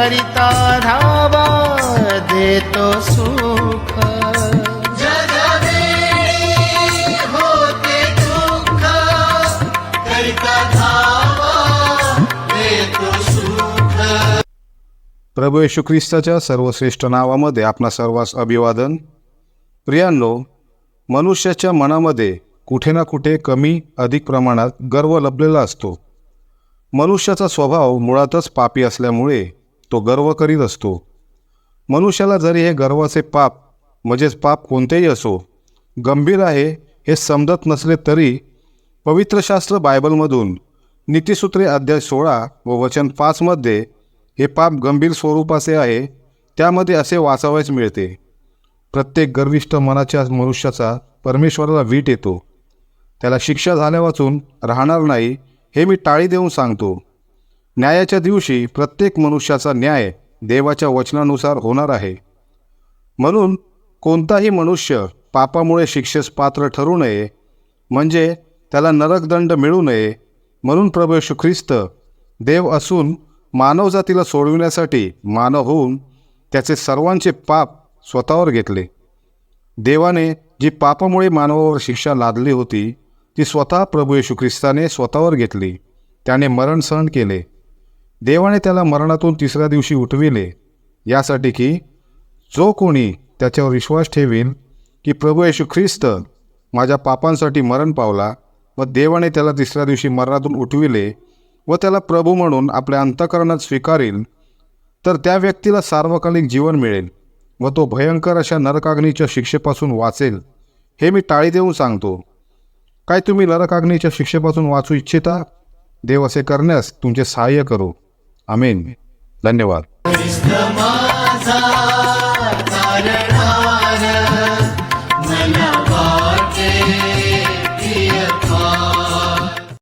करिता धावा देतो सुख। होते दुःख करिता धावा देतो सुख प्रभू येशू ख्रिस्ताच्या सर्वश्रेष्ठ नावामध्ये आपणा सर्वांस अभिवादन. प्रियांनो मनुष्याच्या मनामध्ये कुठे ना कुठे कमी अधिक प्रमाणात गर्व लपलेला असतो. मनुष्याचा स्वभाव मुळातच पापी असल्यामुळे तो गर्व करीत असतो. मनुष्याला जरी हे गर्वाचे पाप म्हणजेच पाप कोणतेही असो गंभीर आहे हे समजत नसले तरी पवित्र शास्त्र बायबलमधून नीतिसूत्रे अध्याय सोळा व वचन पाचमध्ये हे पाप गंभीर स्वरूपाचे आहे त्यामध्ये असे वाचावयास मिळते. प्रत्येक गर्विष्ठ मनाच्या मनुष्याचा परमेश्वराला वीट येतो. त्याला शिक्षा झाल्या वाचून राहणार नाही हे मी टाळी देऊन सांगतो. न्यायाच्या दिवशी प्रत्येक मनुष्याचा न्याय देवाच्या वचनानुसार होणार आहे. म्हणून कोणताही मनुष्य पापामुळे शिक्षेस पात्र ठरू नये म्हणजे त्याला नरकदंड मिळू नये म्हणून प्रभू ख्रिस्त देव असून मानवजातीला सोडविण्यासाठी मानव होऊन त्याचे सर्वांचे पाप स्वतःवर घेतले. देवाने जी पापामुळे मानवावर शिक्षा लादली होती ती स्वतः प्रभू येशू ख्रिस्ताने स्वतःवर घेतली. त्याने मरण सहन केले. देवाने त्याला मरणातून तिसऱ्या दिवशी उठविले. यासाठी की जो कोणी त्याच्यावर विश्वास ठेवील की प्रभू येशू ख्रिस्त माझ्या पापांसाठी मरण पावला व देवाने त्याला तिसऱ्या दिवशी मरणातून उठविले व त्याला प्रभू म्हणून आपल्या अंतकरणात स्वीकारेल तर त्या व्यक्तीला सार्वकालिक जीवन मिळेल व तो भयंकर अशा नरकाग्नीच्या शिक्षेपासून वाचेल हे मी टाळी देऊन सांगतो. काय तुम्ही नरकाग्नीच्या शिक्षेपासून वाचू इच्छिता? देव असे करण्यास तुमचे सहाय्य करो. आमीन. धन्यवाद.